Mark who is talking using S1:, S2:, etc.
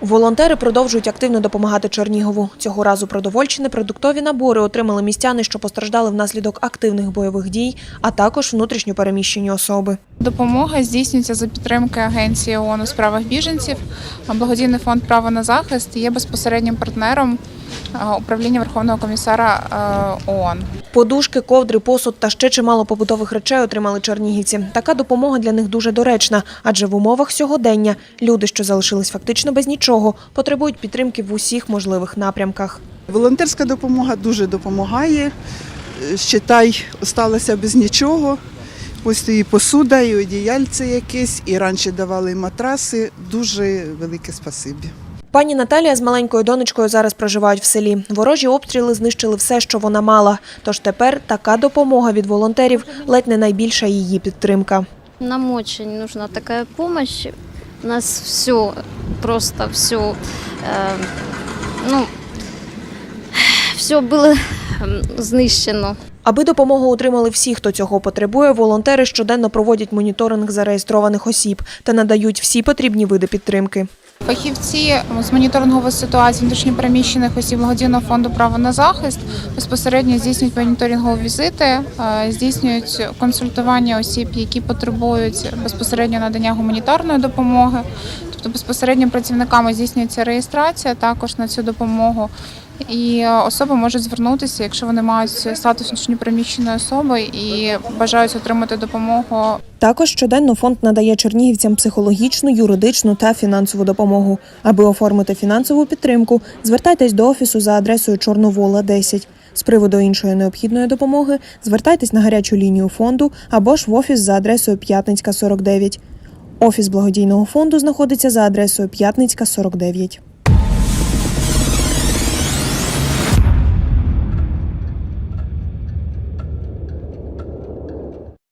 S1: Волонтери продовжують активно допомагати Чернігову. Цього разу продовольчі непродуктові набори отримали містяни, що постраждали внаслідок активних бойових дій, а також внутрішньо переміщені особи.
S2: Допомога здійснюється за підтримки Агенції ООН у справах біженців. Благодійний фонд право на захист є безпосереднім партнером управління Верховного комісара е, ООН.
S1: Подушки, ковдри, посуд та ще чимало побутових речей отримали чернігівці. Така допомога для них дуже доречна, адже в умовах сьогодення люди, що залишились фактично без нічого, потребують підтримки в усіх можливих напрямках.
S3: Волонтерська допомога дуже допомагає. Е, Считай, осталося без нічого. Ось і посуда, і одіяльце якесь, і раніше давали матраси. Дуже велике спасибі.
S1: Пані Наталія з маленькою донечкою зараз проживають в селі. Ворожі обстріли знищили все, що вона мала. Тож тепер така допомога від волонтерів ледь не найбільша її підтримка.
S4: Нам очень нужна такая помощь. У нас все, просто все, э, ну, все было ем, знищено.
S1: Аби допомогу отримали всі, хто цього потребує, волонтери щоденно проводять моніторинг зареєстрованих осіб та надають всі потрібні види підтримки.
S2: Фахівці з моніторингової ситуації внутрішньопереміщених осіб благодійного фонду право на захист безпосередньо здійснюють моніторингові візити, е, здійснюють консультування осіб, які потребують безпосередньо надання гуманітарної допомоги. Тобто безпосередньо працівниками здійснюється реєстрація також на цю допомогу. І е, особи можуть звернутися, якщо вони мають статус внутрішньопереміщеної особи і бажають отримати допомогу
S1: Також щоденно фонд надає чернігівцям психологічну, юридичну та фінансову допомогу. Аби оформити фінансову підтримку, звертайтесь до офісу за адресою Чорновола 10. З приводу іншої необхідної допомоги звертайтесь на гарячу лінію фонду або ж в офіс за адресою П'ятницька 49. Офіс благодійного фонду знаходиться за адресою П'ятницька 49.